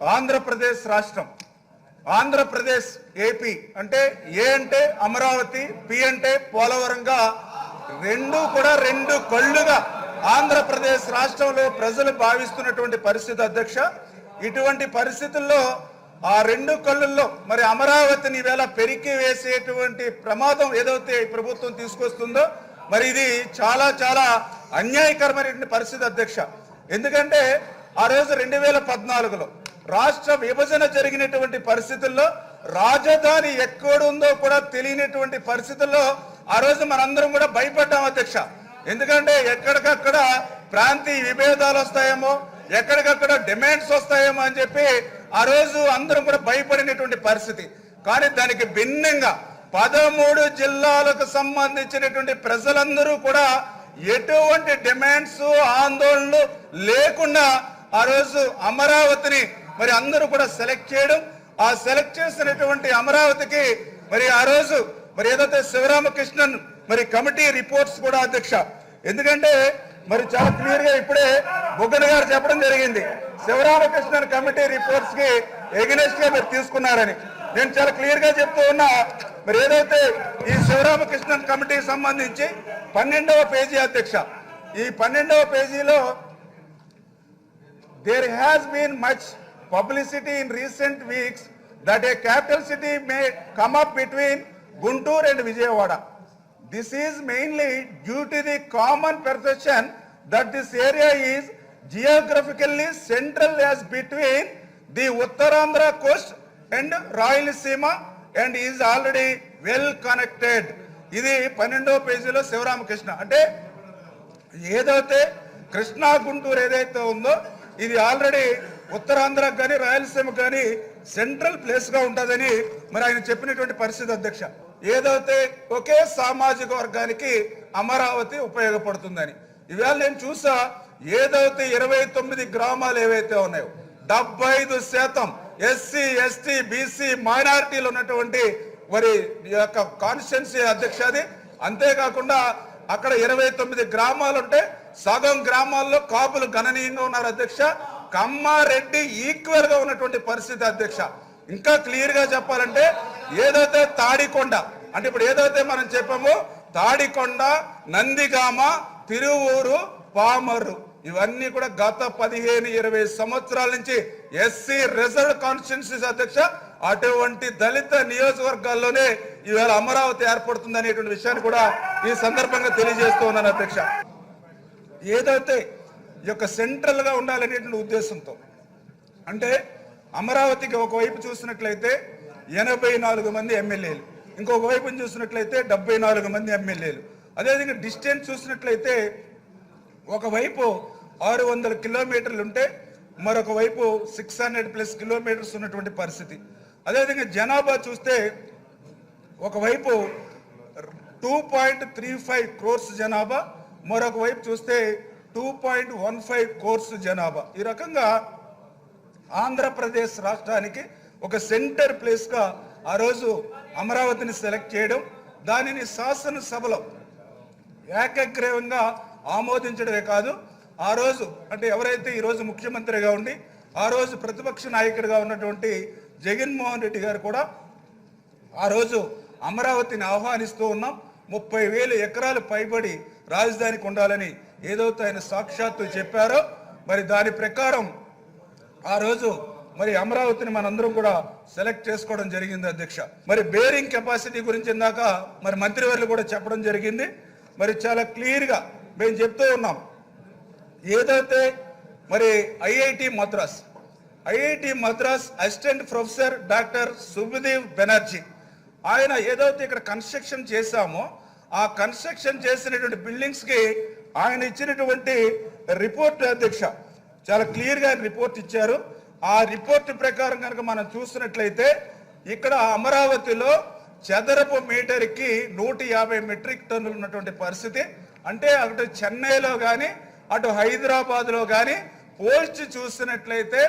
ఆంధ్రప్రదేశ్ రాష్ట్రం. ఆంధ్రప్రదేశ్ ఏపీ అంటే ఏ అంటే అమరావతి పి అంటే పోలవరంగా రెండు కూడా రెండు కళ్ళుగా ఆంధ్రప్రదేశ్ రాష్ట్రంలో ప్రజలు భావిస్తున్నటువంటి పరిస్థితి అధ్యక్ష. ఇటువంటి పరిస్థితుల్లో ఆ రెండు కళ్ళల్లో మరి అమరావతిని వేళ పెరికి వేసేటువంటి ప్రమాదం ఏదైతే ప్రభుత్వం తీసుకొస్తుందో మరి ఇది చాలా చాలా అన్యాయకరమైనటువంటి పరిస్థితి అధ్యక్ష. ఎందుకంటే ఆ రోజు రెండు వేల పద్నాలుగులో రాష్ట్ర విభజన జరిగినటువంటి పరిస్థితుల్లో రాజధాని ఎక్కడుందో కూడా తెలియనటువంటి పరిస్థితుల్లో ఆ రోజు మనందరం కూడా భయపడ్డాం అధ్యక్ష. ఎందుకంటే ఎక్కడికక్కడ ప్రాంతీయ విభేదాలు వస్తాయేమో ఎక్కడికక్కడ డిమాండ్స్ వస్తాయేమో అని చెప్పి ఆ రోజు అందరం కూడా భయపడినటువంటి పరిస్థితి. కానీ దానికి భిన్నంగా పదమూడు జిల్లాలకు సంబంధించినటువంటి ప్రజలందరూ కూడా ఎటువంటి డిమాండ్స్ ఆందోళనలు లేకుండా ఆ రోజు అమరావతిని మరి అందరూ కూడా సెలెక్ట్ చేయడం ఆ సెలెక్ట్ చేసినటువంటి అమరావతికి మరి ఆ రోజు మరి ఏదైతే శివరామకృష్ణన్ మరి కమిటీ రిపోర్ట్స్ కూడా అధ్యక్ష. ఎందుకంటే మరి చాలా క్లియర్గా ఇప్పుడే బొగ్గన గారు చెప్పడం జరిగింది. శివరామకృష్ణన్ కమిటీ రిపోర్ట్స్కి ఎగ్నెస్ట్గా మీరు తీసుకున్నారని. నేను చాలా క్లియర్గా చెప్తూ ఉన్నా మరి ఏదైతే ఈ శివరామకృష్ణన్ కమిటీకి సంబంధించి పన్నెండవ పేజీ అధ్యక్ష. ఈ పన్నెండవ పేజీలో there has been much publicity in recent weeks that a capital city may come up between Guntur and Vijayawada. This is mainly due to the common perception that this area is geographically central as between the Uttarandhra coast and Rayalaseema and is already well connected. ఇది పన్నెండో పేజీలో శివరామకృష్ణ అంటే ఏదైతే కృష్ణా గుంటూరు ఏదైతే ఉందో ఇది already ఉత్తరాంధ్రకు కానీ రాయలసీమకు కానీ సెంట్రల్ ప్లేస్గా ఉంటుందని మరి ఆయన చెప్పినటువంటి పరిస్థితి అధ్యక్ష. ఏదైతే ఒకే సామాజిక వర్గానికి అమరావతి ఉపయోగపడుతుందని. ఇవాళ నేను చూసా ఏదైతే ఇరవై తొమ్మిది గ్రామాలు ఏవైతే ఉన్నాయో డెబ్బై ఐదు శాతం ఎస్సీ ఎస్టీ బీసీ మైనారిటీలు ఉన్నటువంటి మరి యొక్క కాన్స్టిట్యున్సీ అధ్యక్ష అది. అంతేకాకుండా అక్కడ ఇరవై తొమ్మిది గ్రామాలు ఉంటే సగం గ్రామాల్లో కాపులు గణనీయంగా ఉన్నారు అధ్యక్ష. కమ్మారెడ్డి ఈక్వల్గా ఉన్నటువంటి పరిస్థితి అధ్యక్ష. ఇంకా క్లియర్గా చెప్పాలంటే ఏదైతే తాడికొండ అంటే ఇప్పుడు ఏదైతే మనం చెప్పామో తాడికొండ నందిగామ తిరువూరు పామరు ఇవన్నీ కూడా గత పదిహేను ఇరవై సంవత్సరాల నుంచి ఎస్సీ రిజర్వ్ కాన్స్టిట్యున్సీస్ అధ్యక్ష అటువంటి దళిత నియోజకవర్గాల్లోనే ఈవేళ అమరావతి ఏర్పడుతుంది అనేటువంటి విషయాన్ని కూడా ఈ సందర్భంగా తెలియజేస్తూ ఉన్నాను అధ్యక్ష. ఏదైతే ఈ యొక్క సెంట్రల్గా ఉండాలనేటువంటి ఉద్దేశంతో. అంటే అమరావతికి ఒకవైపు చూసినట్లయితే ఎనభై నాలుగు మంది ఎమ్మెల్యేలు ఇంకొక వైపు చూసినట్లయితే డెబ్బై నాలుగు మంది ఎమ్మెల్యేలు. అదేవిధంగా డిస్టెన్స్ చూసినట్లయితే ఒకవైపు ఆరు వందల కిలోమీటర్లు ఉంటే మరొక వైపు సిక్స్ హండ్రెడ్ ప్లస్ కిలోమీటర్స్ ఉన్నటువంటి పరిస్థితి. అదేవిధంగా జనాభా చూస్తే ఒకవైపు two point three five crores జనాభా మరొక వైపు చూస్తే two point one five crores జనాభా. ఈ రకంగా ఆంధ్రప్రదేశ్ రాష్ట్రానికి ఒక సెంటర్ ప్లేస్గా ఆ రోజు అమరావతిని సెలెక్ట్ చేయడం దానిని శాసనసభలో ఏకగ్రీవంగా ఆమోదించడమే కాదు ఆ రోజు అంటే ఎవరైతే ఈరోజు ముఖ్యమంత్రిగా ఉండి ఆ రోజు ప్రతిపక్ష నాయకుడిగా ఉన్నటువంటి జగన్మోహన్ రెడ్డి గారు కూడా ఆ రోజు అమరావతిని ఆహ్వానిస్తూ ఉన్నాం. ముప్పై వేలు ఎకరాలు పైబడి రాజధానికి ఉండాలని ఏదైతే ఆయన సాక్షాత్తు చెప్పారో మరి దాని ప్రకారం ఆ రోజు మరి అమరావతిని మనందరం కూడా సెలెక్ట్ చేసుకోవడం జరిగింది అధ్యక్ష. మరి బేరింగ్ కెపాసిటీ గురించి ఇందాక మరి మంత్రివర్లు కూడా చెప్పడం జరిగింది. మరి చాలా క్లియర్గా మేము చెప్తూ ఉన్నాం. ఏదైతే మరి IIT Madras IIT Madras assistant professor doctor Subdev Banerjee ఆయన ఏదైతే ఇక్కడ కన్స్ట్రక్షన్ చేశామో ఆ కన్స్ట్రక్షన్ చేసినటువంటి బిల్డింగ్స్కి ఆయన ఇచ్చినటువంటి రిపోర్ట్ అధ్యక్ష చాలా క్లియర్గా రిపోర్ట్ ఇచ్చారు. ఆ రిపోర్ట్ ప్రకారం కనుక మనం చూసినట్లయితే ఇక్కడ అమరావతిలో చదరపు మీటర్కి నూట యాభై మెట్రిక్ టన్నులు ఉన్నటువంటి పరిస్థితి. అంటే అటు చెన్నైలో కానీ అటు హైదరాబాద్లో కానీ పోస్ట్ చూసినట్లయితే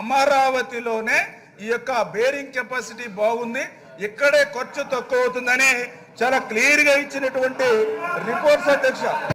అమరావతిలోనే ఈ యొక్క బేరింగ్ కెపాసిటీ బాగుంది. ఇక్కడే ఖర్చు తక్కువ అవుతుందని చాలా క్లియర్గా ఇచ్చినటువంటి రిపోర్ట్స్ అధ్యక్ష.